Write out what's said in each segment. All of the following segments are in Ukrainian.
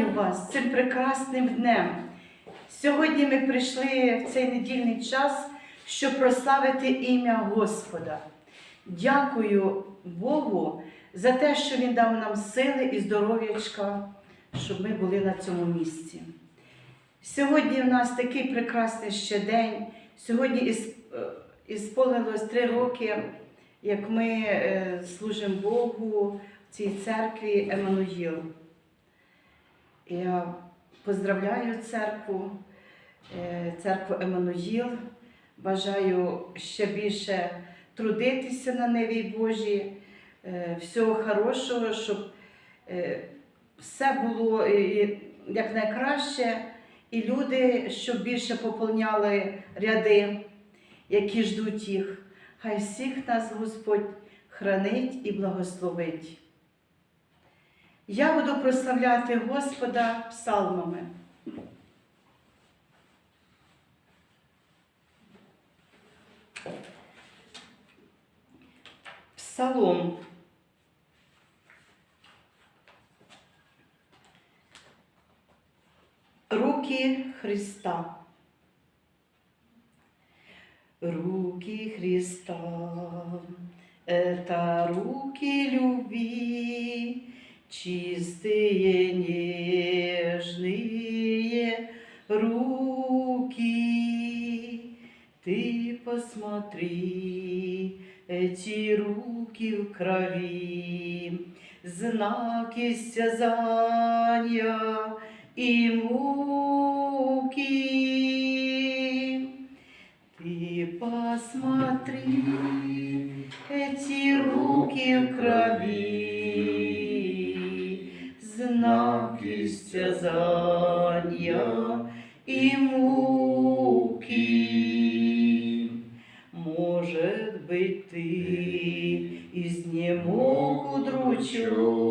Вітаю вас цим прекрасним днем. Сьогодні ми прийшли в цей недільний час, щоб прославити ім'я Господа. Дякую Богу за те, що Він дав нам сили і здоров'ячка, щоб ми були на цьому місці. Сьогодні в нас такий прекрасний ще день. Сьогодні е, ісполнилось три роки, як ми е, служимо Богу в цій церкві Еммануїл. Я поздравляю церкву, е, церкву Еммануїл. Бажаю ще більше трудитися на Неві Божій, е, всього хорошого, щоб е, все було якнайкраще, і люди, щоб більше поповняли ряди, які ждуть їх. Хай всіх нас Господь хранить і благословить. Я буду прославляти Господа псалмами. Псалом. Руки Христа. Руки Христа, это руки любви, чистые, нежные руки. Ты посмотри, эти руки в крови, знаки стязания и муки. Ты посмотри, эти руки в крови, знаки стязання і муки. Может быть, ты изнемог удручен,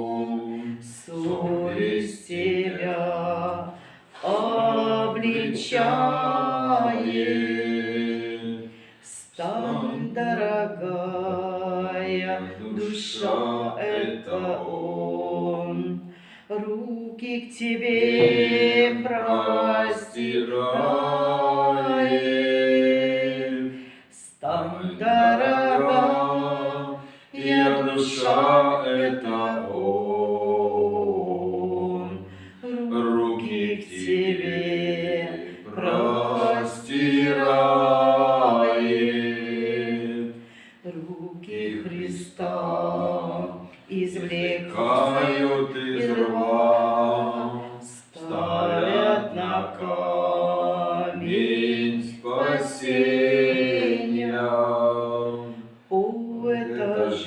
к тебе простирает.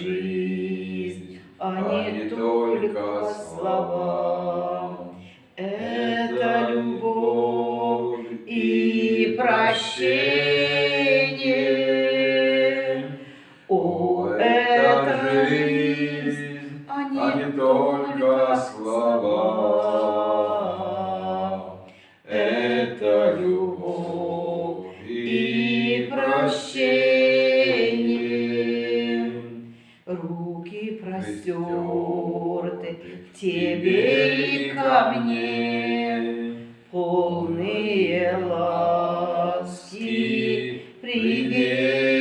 Это Yeah.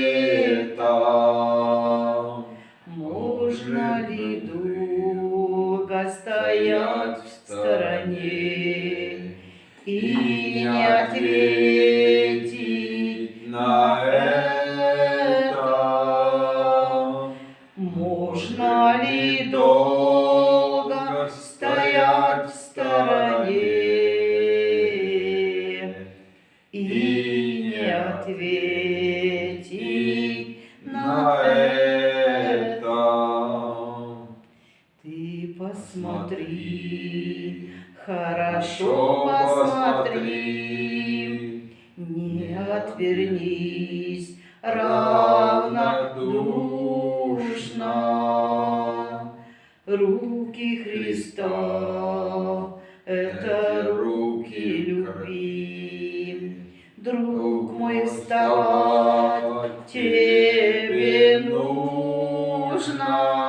Отвернись равнодушно. Руки Христа — это руки любви. Друг мой, встать тебе нужно.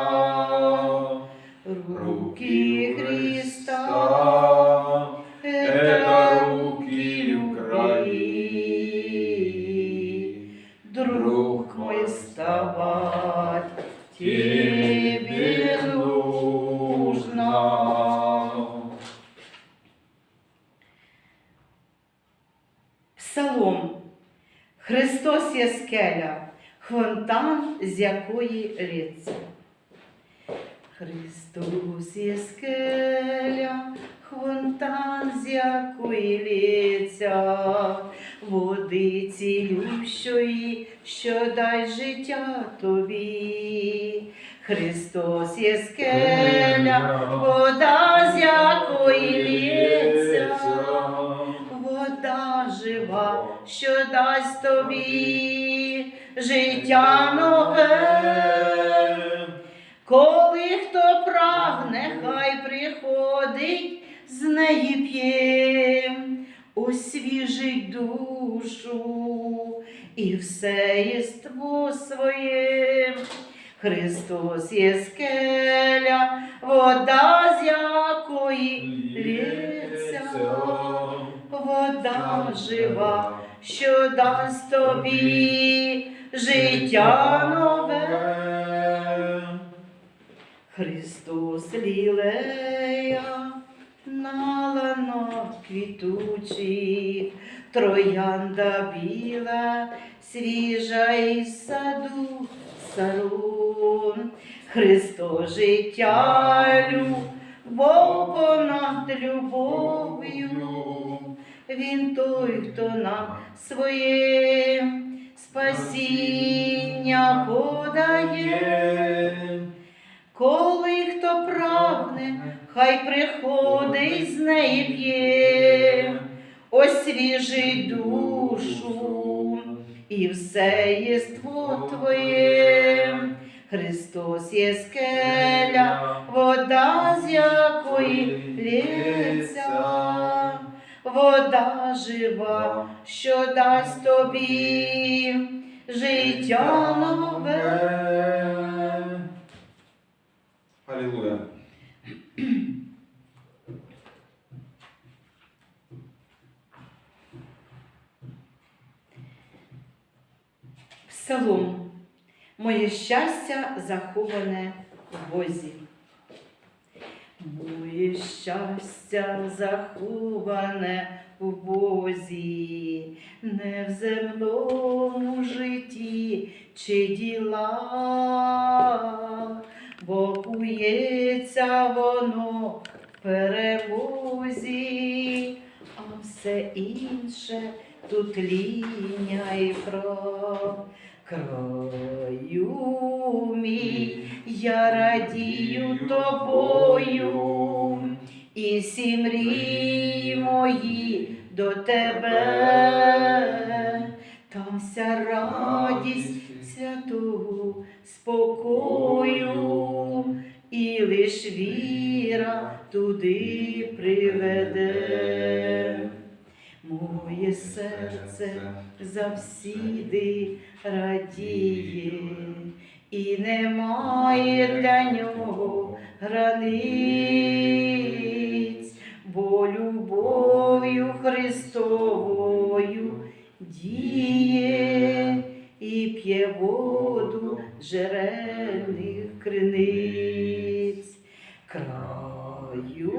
Христос є скеля, фонтан, з якої лється. Христос є скеля, фонтан, з якої лється, водиці любщої, що дай життя тобі. Христос є скеля, вода, з якої лється, вода жива, що дасть тобі життя нове. Коли хто прагне, хай приходить, з неї п'є, освіжить душу і все єство своє. Христос є скеля, вода, з якої вода жива, що дасть тобі життя нове. Христос лілея на ланах квітучих, троянда біла, свіжа із саду сарун. Христос життя любов понад любов'ю. Він той, хто нам своє спасіння подає. Коли хто прагне, хай приходить з неї п'є, освіжить душу і все єство твоє. Христос є скеля, вода, з якої лється, вода жива, що дасть тобі життя нове. Алілуя. Псалом. Моє щастя заховане в Бозі. Щастя заховане в Бозі, не в земному житті чи ділах, бо кується воно в перемозі, а все інше тут ління і прав. Краю мій, я радію тобою, і всі мрії мої до тебе, там вся радість. святого спокою, і лиш віра туди приведе. Моє серце завсіди радіє, і немає для нього границь, любов'ю Христовою діє і п'є воду жерельних криниць. Краю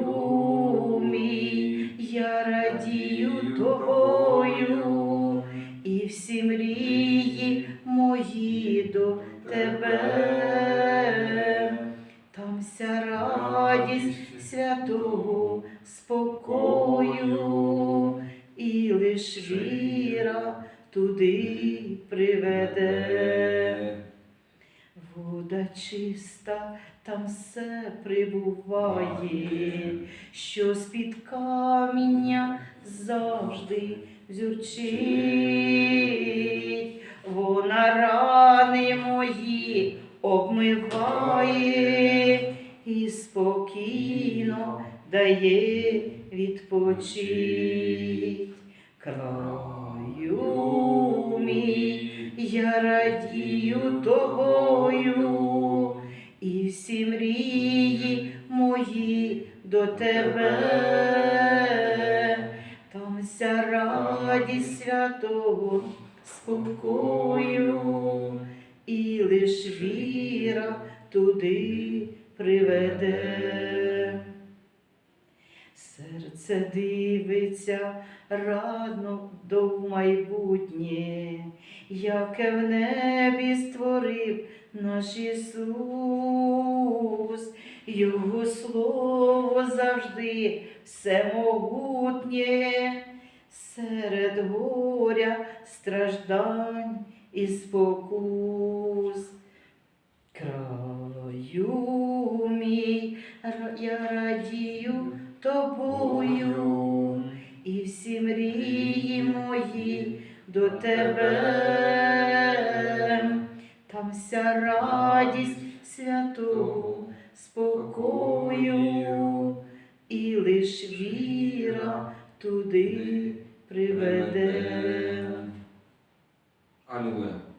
мій, я радію тобою, і всі мрії мої до тебе. Там вся радість святого спокою, і лиш віра туди приведе. Вода чиста, там все прибуває, що з-під каміння завжди зюрчить. Вона рани мої обмиває і спокійно дає відпочить. Краю мій, я радію тобою, і всі мрії мої до тебе, там вся радість святого спокою, і лиш віра туди приведе. Серце дивиться радно до майбутнє, яке в небі створив наш Ісус, Його слово завжди всемогутнє, серед горя, страждань і спокус. Краю мій, я радію тобою, і всі мрії мої до тебе. Там вся радість святого спокою, і лиш віра туди приведе. Аллилуйя.